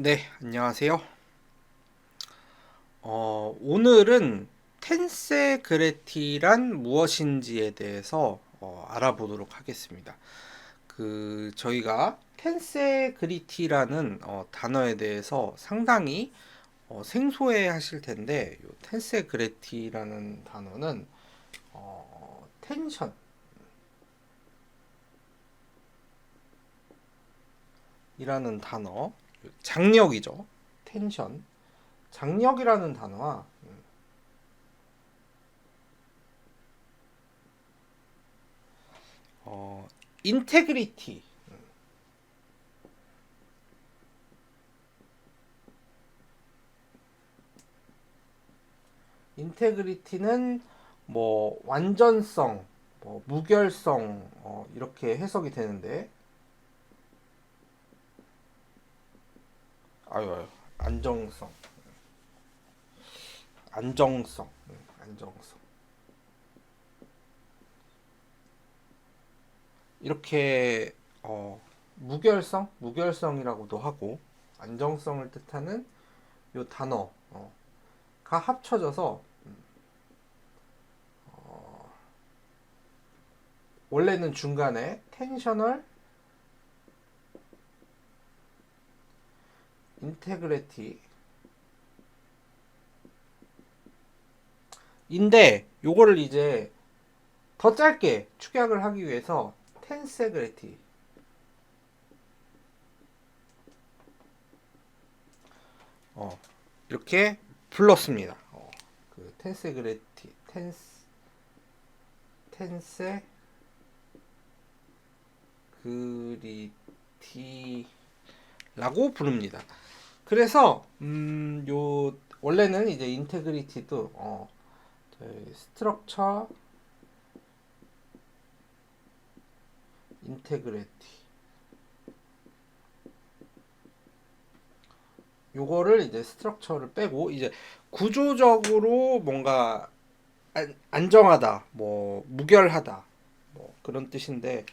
네, 안녕하세요. 어, 오늘은 텐세그레티란 무엇인지에 대해서 어, 알아보도록 하겠습니다. 그 저희가 텐세그리티라는 어, 단어에 대해서 상당히 어, 생소해 하실 텐데 요 텐세그레티라는 단어는 어, 텐션 이라는 단어 장력이죠. 텐션. 장력이라는 단어와 음, 어, 인테그리티. 인테그리티는 뭐 완전성, 뭐 무결성 어, 이렇게 해석이 되는데 아유, 아유. 안정성. 안정성. 음, 안정성. 이렇게 어, 무결성? 무결성이라고도 하고 안정성을 뜻하는 요 단어가 합쳐져서 음, 어, 원래는 중간에 텐셔널 인테그리티 인데 요거를 이제 더 짧게 축약을 하기 위해서 텐세그리티 어 이렇게 불렀습니다. 어, 그 텐세그리티 텐스 텐세 그리티라고 부릅니다. 그래서 음, 요 원래는 이제 인테그리티도 어, 저희 스트럭처 인테그리티. 요거를 이제 스트럭처를 빼고 이제 구조적으로 뭔가 안, 안정하다 뭐 무결하다 뭐 그런 뜻인데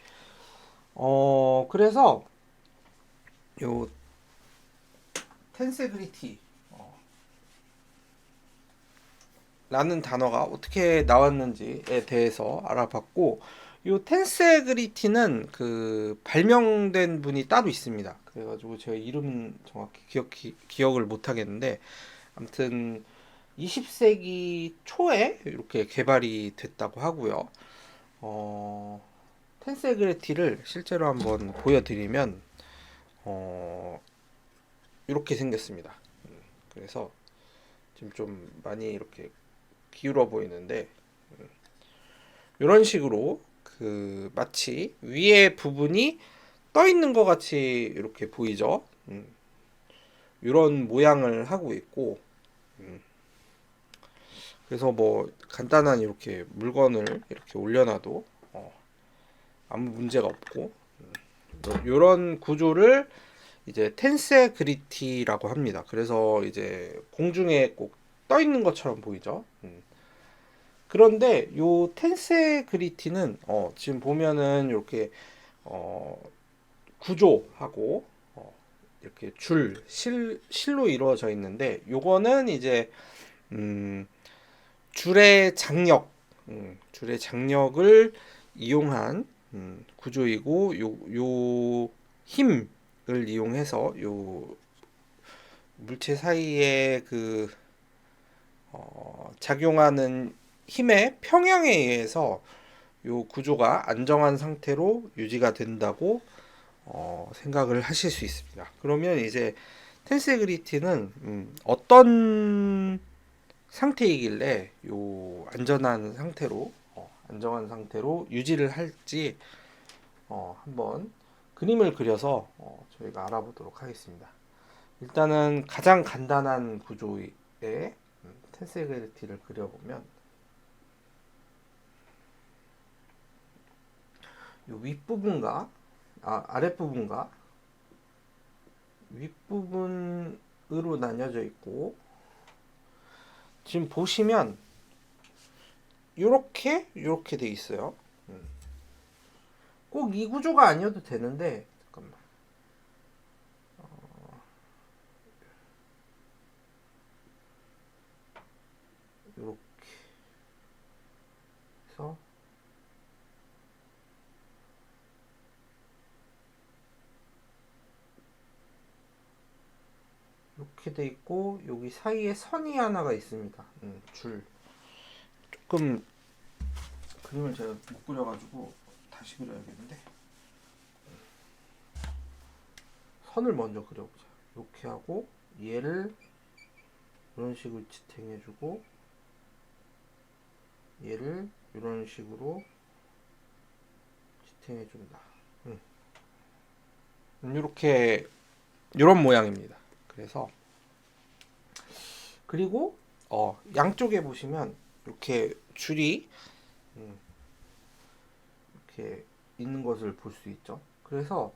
어 그래서 요 텐세그리티 어, 라는 단어가 어떻게 나왔는지에 대해서 알아봤고 이 텐세그리티는 그 발명된 분이 따로 있습니다. 그래가지고 제가 이름은 정확히 기억 기억을 못 하겠는데 아무튼 20세기 초에 이렇게 개발이 됐다고 하고요. 어, 텐세그리티를 실제로 한번 보여드리면 어, 이렇게 생겼습니다. 음, 그래서 지금 좀 많이 이렇게 기울어 보이는데 이런 음, 식으로 그 마치 위에 부분이 떠 있는 것 같이 이렇게 보이죠. 이런 음, 모양을 하고 있고 그래서 뭐 간단한 이렇게 물건을 이렇게 올려놔도 어, 아무 문제가 없고 이런 구조를 이제 텐세 그리티라고 합니다. 그래서 이제 공중에 꼭 떠 있는 것처럼 보이죠. 음. 그런데 요 텐세 그리티는 어, 지금 보면은 이렇게 어, 구조하고 어, 이렇게 줄 실, 실로 이루어져 있는데 요거는 이제 음, 줄의 장력, 음, 줄의 장력을 이용한 음, 구조이고 요, 요 힘, 을 이용해서 요 물체 사이에 그 어, 작용하는 힘의 평형에 의해서 요 구조가 안정한 상태로 유지가 된다고 어, 생각을 하실 수 있습니다. 그러면 이제 텐세그리티는 음, 어떤 상태이길래 요 안전한 상태로 어, 안정한 상태로 유지를 할지 어, 한번 그림을 그려서 어, 저희가 알아보도록 하겠습니다. 일단은 가장 간단한 구조의 음, 텐세그리티를 그려보면 이 윗부분과 아, 아랫부분과 윗부분으로 나뉘어져 있고 지금 보시면 이렇게 이렇게 돼 있어요. 꼭 이 구조가 아니어도 되는데 잠깐만. 어, 이렇게 해서 이렇게 돼 있고 여기 사이에 선이 하나가 있습니다. 음, 줄 조금 그림을 제가 못 그려가지고 다시 그려야겠는데 선을 먼저 그려보자. 이렇게 하고 얘를 이런 식으로 지탱해주고 얘를 이런 식으로 지탱해준다. 음. 이렇게 이런 모양입니다. 그래서 그리고 어, 양쪽에 보시면 이렇게 줄이 음, 이렇게 있는 것을 볼 수 있죠. 그래서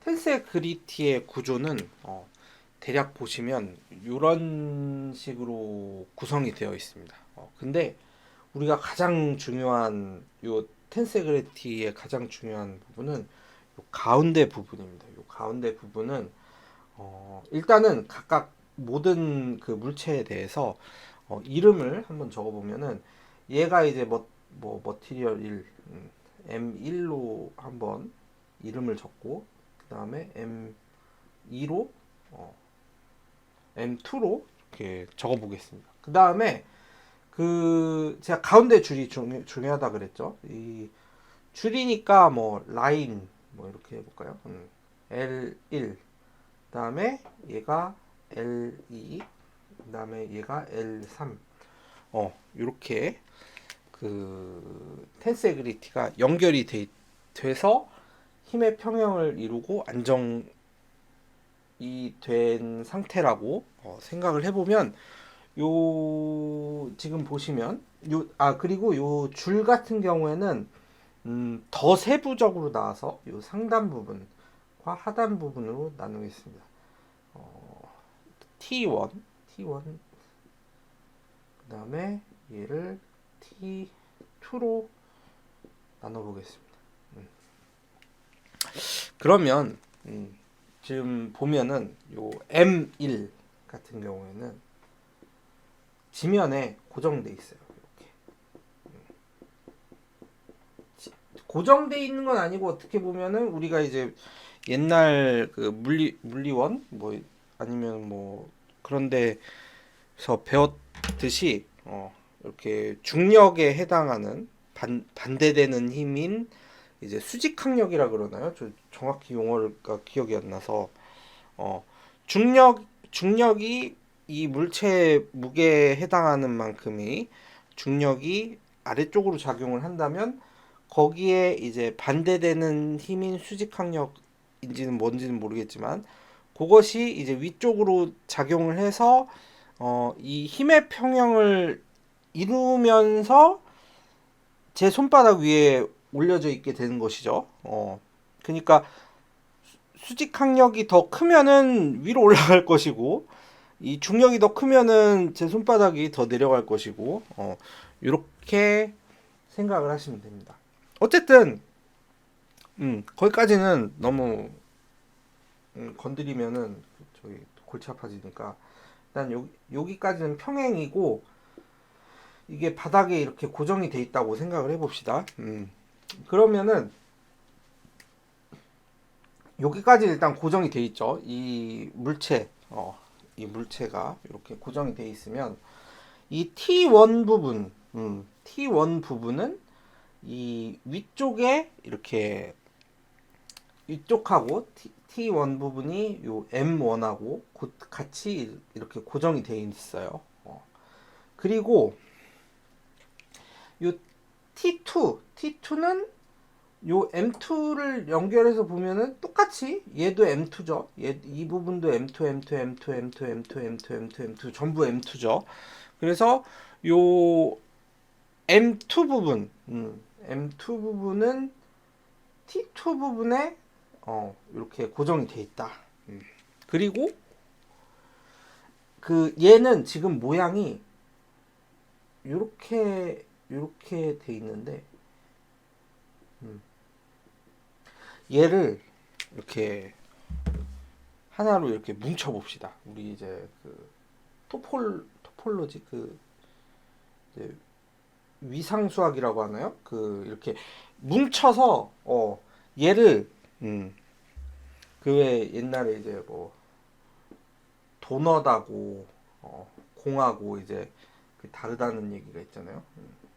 텐세 그리티의 구조는 어, 대략 보시면 이런 식으로 구성이 되어 있습니다. 어, 근데 우리가 가장 중요한 요 텐세그리티의 가장 중요한 부분은 요 가운데 부분입니다. 요 가운데 부분은 어, 일단은 각각 모든 그 물체에 대해서 어, 이름을 한번 적어보면은 얘가 이제 뭐, 뭐 머티리얼 1, 음, M1로 한번 이름을 적고 그 다음에 M2로 어, M2로 이렇게 적어 보겠습니다. 그 다음에 그 제가 가운데 줄이 중, 중요하다 그랬죠. 이 줄이니까 뭐 라인 뭐 이렇게 해볼까요? 음, L1 그 다음에 얘가 L2 그 다음에 얘가 L3 어 이렇게 그 텐세그리티가 연결이 돼, 돼서 힘의 평형을 이루고 안정이 된 상태라고 어, 생각을 해보면 요 지금 보시면 요 아 그리고 요 줄 같은 경우에는 음, 더 세부적으로 나와서 요 상단 부분과 하단 부분으로 나누겠습니다. 어, T1 T1 그 다음에 얘를 T2로 나눠보겠습니다. 음. 그러면 음, 지금 보면은 요 M1 같은 경우에는 지면에 고정돼 있어요. 이렇게 지- 고정돼 있는 건 아니고 어떻게 보면은 우리가 이제 옛날 그 물리 물리원 뭐 아니면 뭐 그런 데서 배웠듯이 어 이렇게 중력에 해당하는 반 반대되는 힘인 이제 수직항력이라 그러나요? 저 정확히 용어가 기억이 안 나서 어 중력 중력이 이 물체의 무게에 해당하는 만큼의 중력이 아래쪽으로 작용을 한다면 거기에 이제 반대되는 힘인 수직항력인지는 뭔지는 모르겠지만 그것이 이제 위쪽으로 작용을 해서 어, 이 힘의 평형을 이루면서 제 손바닥 위에 올려져 있게 되는 것이죠. 어, 그러니까 수- 수직 항력이 더 크면은 위로 올라갈 것이고 이 중력이 더 크면은 제 손바닥이 더 내려갈 것이고 어, 이렇게 생각을 하시면 됩니다. 어쨌든 음, 거기까지는 너무 음, 건드리면은 저기 골치 아파지니까 일단 요, 여기까지는 평행이고 이게 바닥에 이렇게 고정이 돼 있다고 생각을 해봅시다. 음, 그러면은 여기까지 일단 고정이 돼 있죠. 이 물체, 어, 이 물체가 이렇게 고정이 돼 있으면 이 T1 부분, 음, T1 부분은 이 위쪽에 이렇게 위쪽하고 T, T1 부분이 요 M1하고 같이 이렇게 고정이 돼 있어요. 어. 그리고 요 T2, T2는 요 M2를 연결해서 보면은 똑같이 얘도 M2죠. 얘, 이 부분도 M2, M2, M2, M2, M2, M2, M2, M2 전부 M2죠. 그래서 요 M2 부분, 음, M2 부분은 T2 부분에 어, 이렇게 고정이 돼 있다. 음. 그리고 그 얘는 지금 모양이 이렇게 이렇게 돼 있는데 음. 얘를 이렇게 하나로 이렇게 뭉쳐 봅시다. 우리 이제 그 토폴 토폴로지 그 이제 위상 수학이라고 하나요? 그 이렇게 뭉쳐서 어 얘를 음, 그왜 옛날에 이제 뭐 도넛하고 어, 공하고 이제 그 다르다는 얘기가 있잖아요. 음.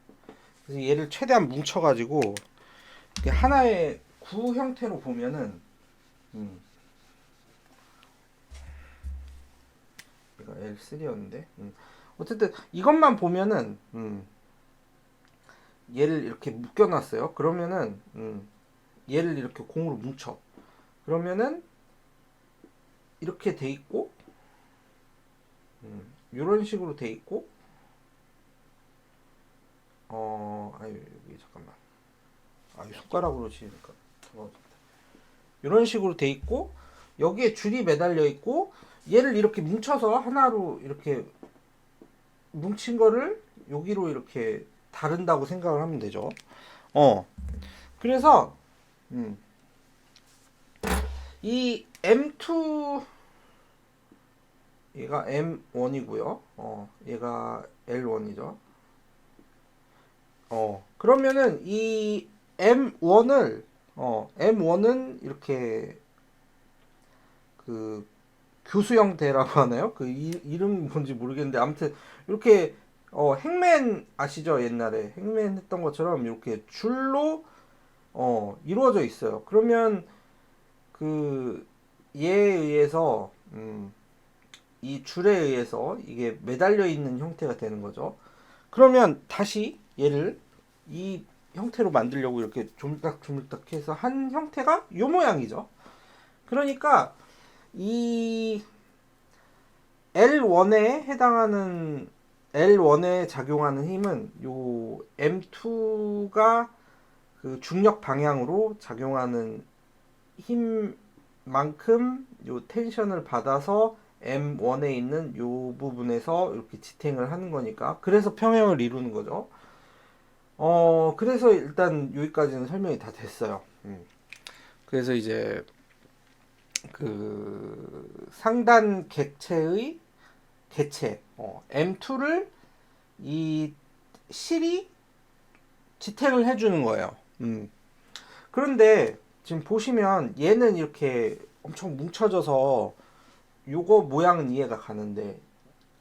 그래서 얘를 최대한 뭉쳐가지고 하나의 구 형태로 보면은 음. 얘가 L3였는데 음. 어쨌든 이것만 보면은 음. 얘를 이렇게 묶여놨어요. 그러면은 음. 얘를 이렇게 공으로 뭉쳐. 그러면은 이렇게 돼 있고 음. 이런 식으로 돼 있고 어 아니 여기 잠깐만 아이 손가락으로 치니까 이런 식으로 돼 있고 여기에 줄이 매달려 있고 얘를 이렇게 뭉쳐서 하나로 이렇게 뭉친 거를 여기로 이렇게 다른다고 생각을 하면 되죠. 어. 그래서 음. 이 M2 얘가 M1이고요. 어, 얘가 L1이죠. 어, 그러면은 이 M1을 어, M1은 이렇게 그 교수형태라고 하나요? 그 이, 이름 뭔지 모르겠는데 아무튼 이렇게 어, 행맨 아시죠? 옛날에 행맨 했던 것처럼 이렇게 줄로 어, 이루어져 있어요. 그러면 그 얘에 의해서 음, 이 줄에 의해서 이게 매달려 있는 형태가 되는 거죠. 그러면 다시 얘를 이 형태로 만들려고 이렇게 조물딱조물딱 해서 한 형태가 요 모양이죠. 그러니까 이 L1에 해당하는 L1에 작용하는 힘은 요 M2가 그 중력 방향으로 작용하는 힘만큼 요 텐션을 받아서 M1에 있는 요 부분에서 이렇게 지탱을 하는 거니까 그래서 평형을 이루는 거죠. 어 그래서 일단 여기까지는 설명이 다 됐어요. 음. 그래서 이제 그 상단 객체의 개체 어, M2를 이 실이 지탱을 해주는 거예요. 음. 그런데 지금 보시면 얘는 이렇게 엄청 뭉쳐져서 요거 모양은 이해가 가는데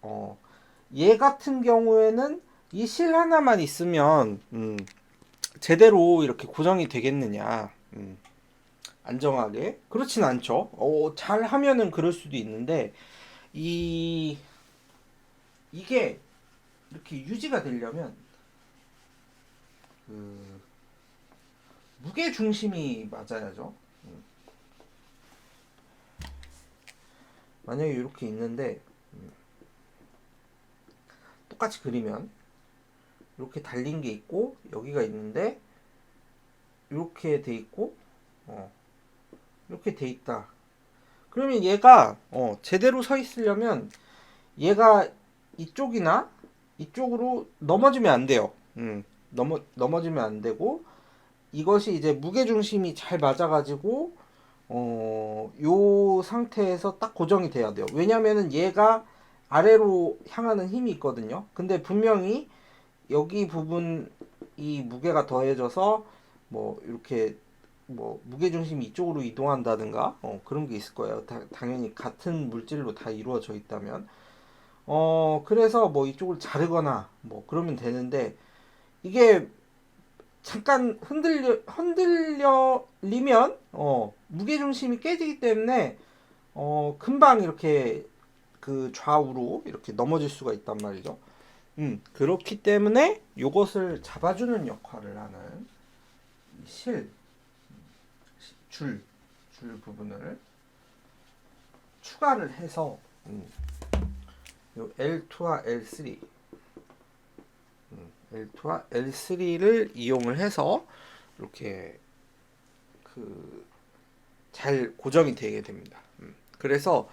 어, 얘 같은 경우에는 이 실 하나만 있으면 음, 제대로 이렇게 고정이 되겠느냐. 음, 안정하게. 그렇진 않죠. 어, 잘 하면은 그럴 수도 있는데 이 이게 이렇게 유지가 되려면 그 무게 중심이 맞아야죠. 음. 만약에 이렇게 있는데 음, 똑같이 그리면 이렇게 달린 게 있고 여기가 있는데 이렇게 돼 있고 어, 이렇게 돼 있다. 그러면 얘가 어, 제대로 서 있으려면 얘가 이쪽이나 이쪽으로 넘어지면 안 돼요. 음, 넘어 넘어지면 안 되고 이것이 이제 무게 중심이 잘 맞아가지고 어, 요 상태에서 딱 고정이 돼야 돼요. 왜냐면은 얘가 아래로 향하는 힘이 있거든요. 근데 분명히 여기 부분 이 무게가 더해져서 뭐 이렇게 뭐 무게 중심이 이쪽으로 이동한다든가 어, 그런 게 있을 거예요. 다, 당연히 같은 물질로 다 이루어져 있다면 어 그래서 뭐 이쪽을 자르거나 뭐 그러면 되는데 이게 잠깐 흔들려 흔들려리면 어 무게 중심이 깨지기 때문에 어 금방 이렇게 그 좌우로 이렇게 넘어질 수가 있단 말이죠. 음, 그렇기 때문에 이것을 잡아주는 역할을 하는 실, 줄, 줄 부분을 추가를 해서 음, 요 L2와 L3, 음, L2와 L3를 이용을 해서 이렇게 그 잘 고정이 되게 됩니다. 음, 그래서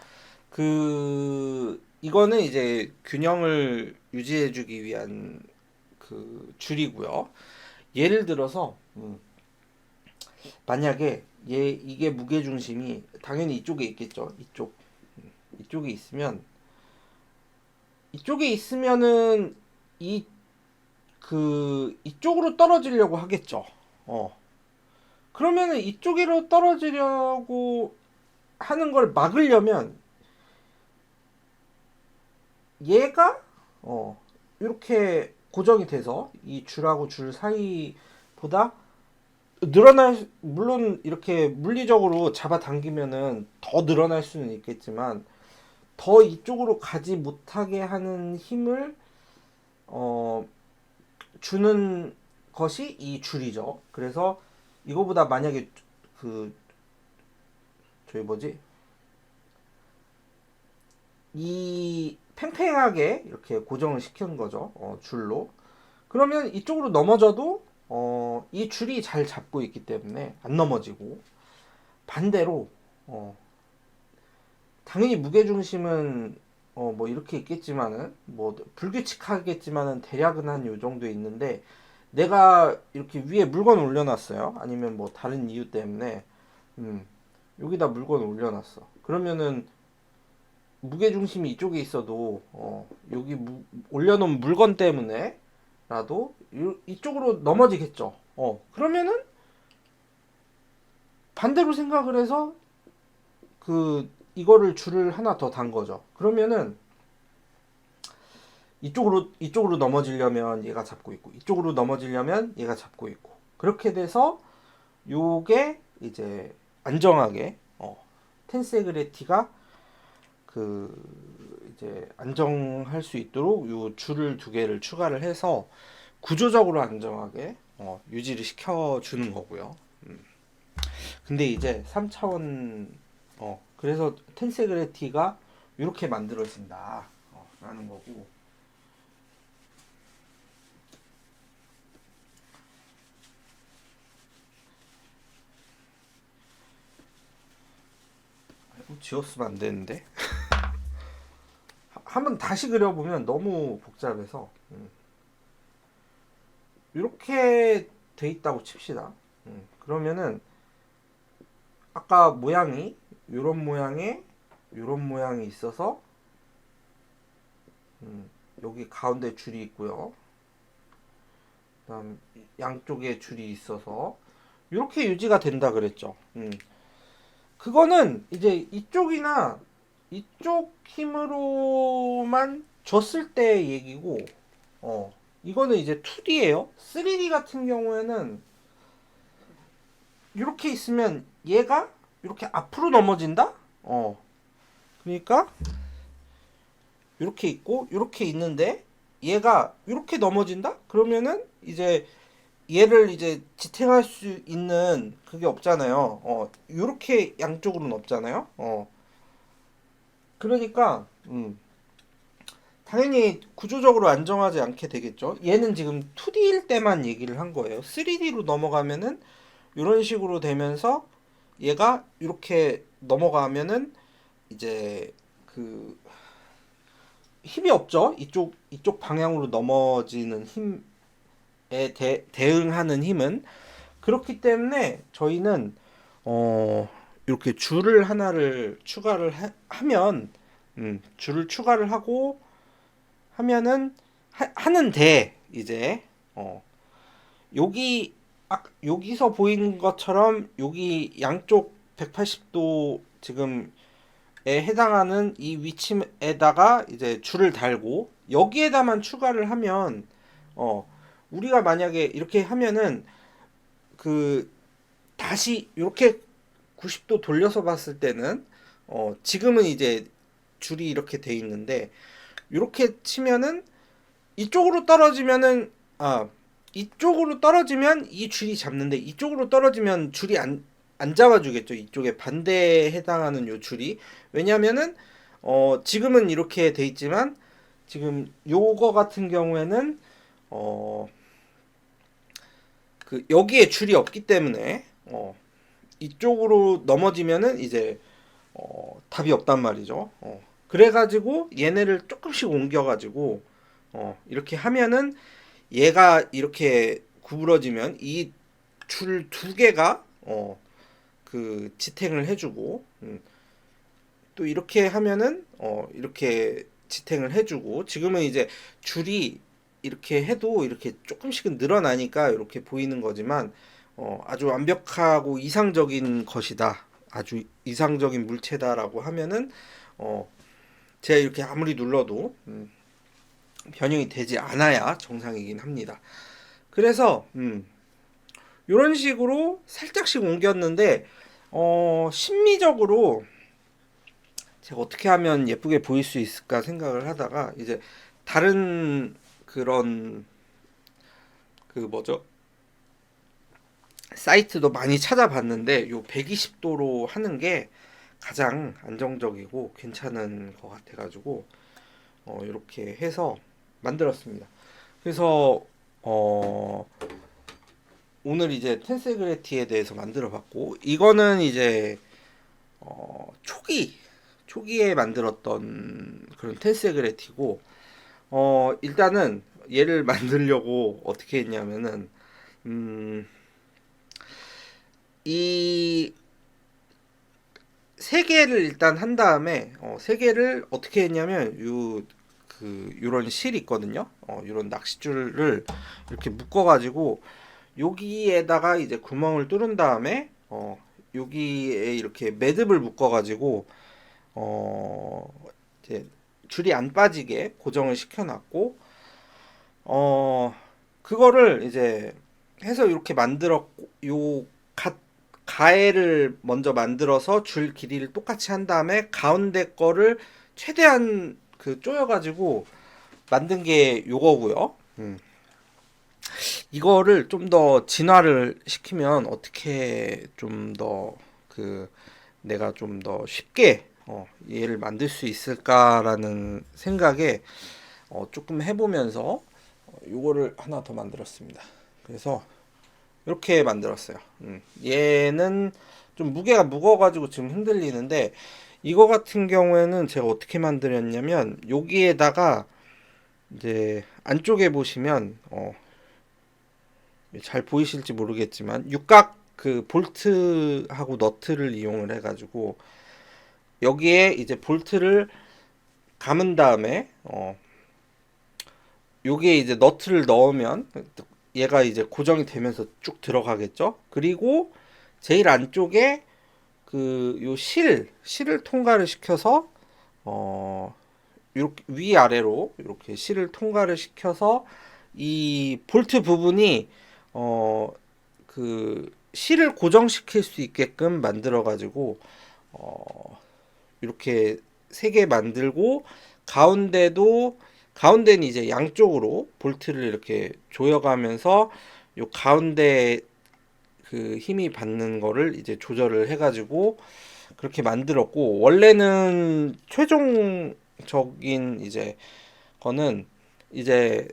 그 이거는 이제 균형을 유지해주기 위한 그 줄이고요. 예를 들어서 음, 만약에 얘 이게 무게 중심이 당연히 이쪽에 있겠죠. 이쪽 음, 이쪽에 있으면 이쪽에 있으면은 이 그 이쪽으로 떨어지려고 하겠죠. 어. 그러면은 이쪽으로 떨어지려고 하는 걸 막으려면 얘가 어 이렇게 고정이 돼서 이 줄하고 줄 사이보다 늘어날 수- 물론 이렇게 물리적으로 잡아당기면은 더 늘어날 수는 있겠지만 더 이쪽으로 가지 못하게 하는 힘을 어 주는 것이 이 줄이죠. 그래서 이거보다 만약에 그 저기 뭐지 이 팽팽하게 이렇게 고정을 시키는 거죠. 어, 줄로. 그러면 이쪽으로 넘어져도 어, 이 줄이 잘 잡고 있기 때문에 안 넘어지고 반대로 어, 당연히 무게 중심은 어, 뭐 이렇게 있겠지만은 뭐 불규칙하겠지만은 대략은 한 요 정도 있는데 내가 이렇게 위에 물건 올려놨어요. 아니면 뭐 다른 이유 때문에 음, 여기다 물건 올려놨어. 그러면은 무게 중심이 이쪽에 있어도 어, 여기 무- 올려놓은 물건 때문에라도 이- 이쪽으로 넘어지겠죠. 어, 그러면은 반대로 생각을 해서 그 이거를 줄을 하나 더 단 거죠. 그러면은 이쪽으로 이쪽으로 넘어지려면 얘가 잡고 있고 이쪽으로 넘어지려면 얘가 잡고 있고 그렇게 돼서 요게 이제 안정하게 어, 텐세그레티가 그 이제 안정할 수 있도록 요 줄을 두 개를 추가를 해서 구조적으로 안정하게 어, 유지를 시켜 주는 거고요. 음. 근데 이제 3차원 어 그래서 텐세그레티가 이렇게 만들어진다 어, 라는 거고 지웠으면 안 되는데 하- 한번 다시 그려보면 너무 복잡해서 음. 이렇게 돼 있다고 칩시다 음, 그러면은 아까 모양이 이런 모양의 이런 모양이 있어서 음, 여기 가운데 줄이 있고요. 그다음 양쪽에 줄이 있어서 이렇게 유지가 된다 그랬죠. 음. 그거는 이제 이쪽이나 이쪽 힘으로만 줬을 때 얘기고, 어, 이거는 이제 2D예요. 3D 같은 경우에는 이렇게 있으면 얘가 이렇게 앞으로 넘어진다? 어. 그러니까 이렇게 있고 이렇게 있는데 얘가 이렇게 넘어진다? 그러면은 이제 얘를 이제 지탱할 수 있는 그게 없잖아요. 어. 이렇게 양쪽으로는 없잖아요. 어. 그러니까 음. 당연히 구조적으로 안정하지 않게 되겠죠. 얘는 지금 2D일 때만 얘기를 한 거예요. 3D로 넘어가면은 이런 식으로 되면서 얘가 이렇게 넘어가면은 이제 그 힘이 없죠. 이쪽 이쪽 방향으로 넘어지는 힘에 대, 대응하는 힘은 그렇기 때문에 저희는 어 이렇게 줄을 하나를 추가를 하, 하면 음, 줄을 추가를 하고 하면은 하, 하는데 이제 어 여기 아, 여기서 보이는 것처럼 여기 양쪽 180도 지금 에 해당하는 이 위치에다가 이제 줄을 달고 여기에다만 추가를 하면 어 우리가 만약에 이렇게 하면은 그 다시 이렇게 90도 돌려서 봤을 때는 어 지금은 이제 줄이 이렇게 돼 있는데 이렇게 치면은 이쪽으로 떨어지면은 아 이쪽으로 떨어지면 이 줄이 잡는데 이쪽으로 떨어지면 줄이 안, 안 잡아주겠죠. 이쪽에 반대에 해당하는 요 줄이. 왜냐면은, 어, 지금은 이렇게 돼 있지만, 지금 요거 같은 경우에는, 어, 그, 여기에 줄이 없기 때문에, 어, 이쪽으로 넘어지면은 이제, 어, 답이 없단 말이죠. 어, 그래가지고 얘네를 조금씩 옮겨가지고, 어, 이렇게 하면은 얘가 이렇게 구부러지면 이 줄 두 개가 어 그 지탱을 해주고 음, 또 이렇게 하면은 어 이렇게 지탱을 해주고 지금은 이제 줄이 이렇게 해도 이렇게 조금씩은 늘어나니까 이렇게 보이는 거지만 어, 아주 완벽하고 이상적인 것이다. 아주 이상적인 물체다라고 하면은 어, 제가 이렇게 아무리 눌러도 음, 변형이 되지 않아야 정상이긴 합니다. 그래서 음, 이런 식으로 살짝씩 옮겼는데 어, 심미적으로 제가 어떻게 하면 예쁘게 보일 수 있을까 생각을 하다가 이제 다른 그런 그 뭐죠? 사이트도 많이 찾아봤는데 요 120도로 하는 게 가장 안정적이고 괜찮은 것 같아가지고 어, 이렇게 해서 만들었습니다. 그래서 어, 오늘 이제 텐세그레티에 대해서 만들어봤고 이거는 이제 어, 초기 초기에 만들었던 그런 텐세그레티고 어, 일단은 얘를 만들려고 어떻게 했냐면은 음, 이 세 개를 일단 한 다음에 어, 세 개를 어떻게 했냐면 요 그 요런 실 있거든요. 어, 요런 낚싯줄을 이렇게 묶어 가지고 여기에다가 이제 구멍을 뚫은 다음에 어, 여기에 이렇게 매듭을 묶어 가지고 어, 이제 줄이 안 빠지게 고정을 시켜 놨고 어, 그거를 이제 해서 이렇게 만들었고 요 가, 가해를 먼저 만들어서 줄 길이를 똑같이 한 다음에 가운데 거를 최대한 그 쪼여가지고 만든 게 요거고요. 음. 이거를 좀 더 진화를 시키면 어떻게 좀 더 그 내가 좀 더 쉽게 어, 얘를 만들 수 있을까라는 생각에 어, 조금 해보면서 어, 요거를 하나 더 만들었습니다. 그래서 이렇게 만들었어요. 음, 얘는 좀 무게가 무거워가지고 지금 흔들리는데 이거 같은 경우에는 제가 어떻게 만들었냐면 여기에다가 이제 안쪽에 보시면 어, 잘 보이실지 모르겠지만 육각 그 볼트하고 너트를 이용을 해가지고 여기에 이제 볼트를 감은 다음에 어, 요게 이제 너트를 넣으면 얘가 이제 고정이 되면서 쭉 들어가겠죠. 그리고 제일 안쪽에 그 요 실, 실을 통과를 시켜서 어 이렇게 위아래로 이렇게 실을 통과를 시켜서 이 볼트 부분이 어 그 실을 고정시킬 수 있게끔 만들어 가지고 어 이렇게 세 개 만들고 가운데도 가운데는 이제 양쪽으로 볼트를 이렇게 조여가면서 요 가운데 그 힘이 받는 거를 이제 조절을 해가지고 그렇게 만들었고 원래는 최종적인 이제 거는 이제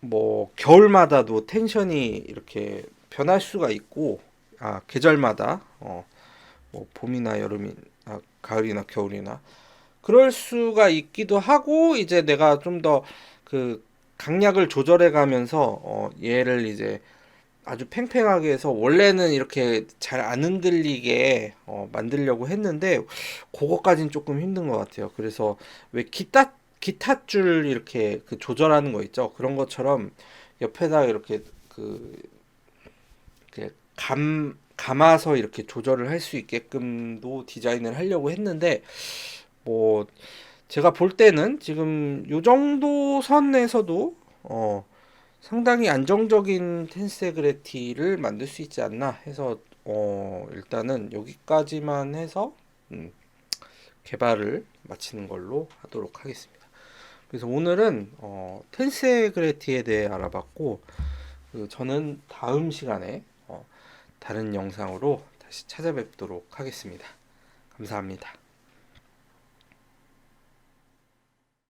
뭐 겨울마다도 텐션이 이렇게 변할 수가 있고 아 계절마다 어뭐 봄이나 여름이 아 가을이나 겨울이나 그럴 수가 있기도 하고 이제 내가 좀 더 그 강약을 조절해 가면서 어 얘를 이제 아주 팽팽하게 해서 원래는 이렇게 잘 안 흔들리게 어 만들려고 했는데 그거까진 조금 힘든 것 같아요. 그래서 왜 기타 기타 줄 이렇게 그 조절하는 거 있죠. 그런 것처럼 옆에다 이렇게 그 이렇게 감 감아서 이렇게 조절을 할 수 있게끔도 디자인을 하려고 했는데 뭐 제가 볼 때는 지금 요 정도 선에서도 어 상당히 안정적인 텐세그레티를 만들 수 있지 않나 해서 어 일단은 여기까지만 해서 음 개발을 마치는 걸로 하도록 하겠습니다. 그래서 오늘은 어 텐세그레티에 대해 알아봤고 그 저는 다음 시간에 어 다른 영상으로 다시 찾아뵙도록 하겠습니다. 감사합니다.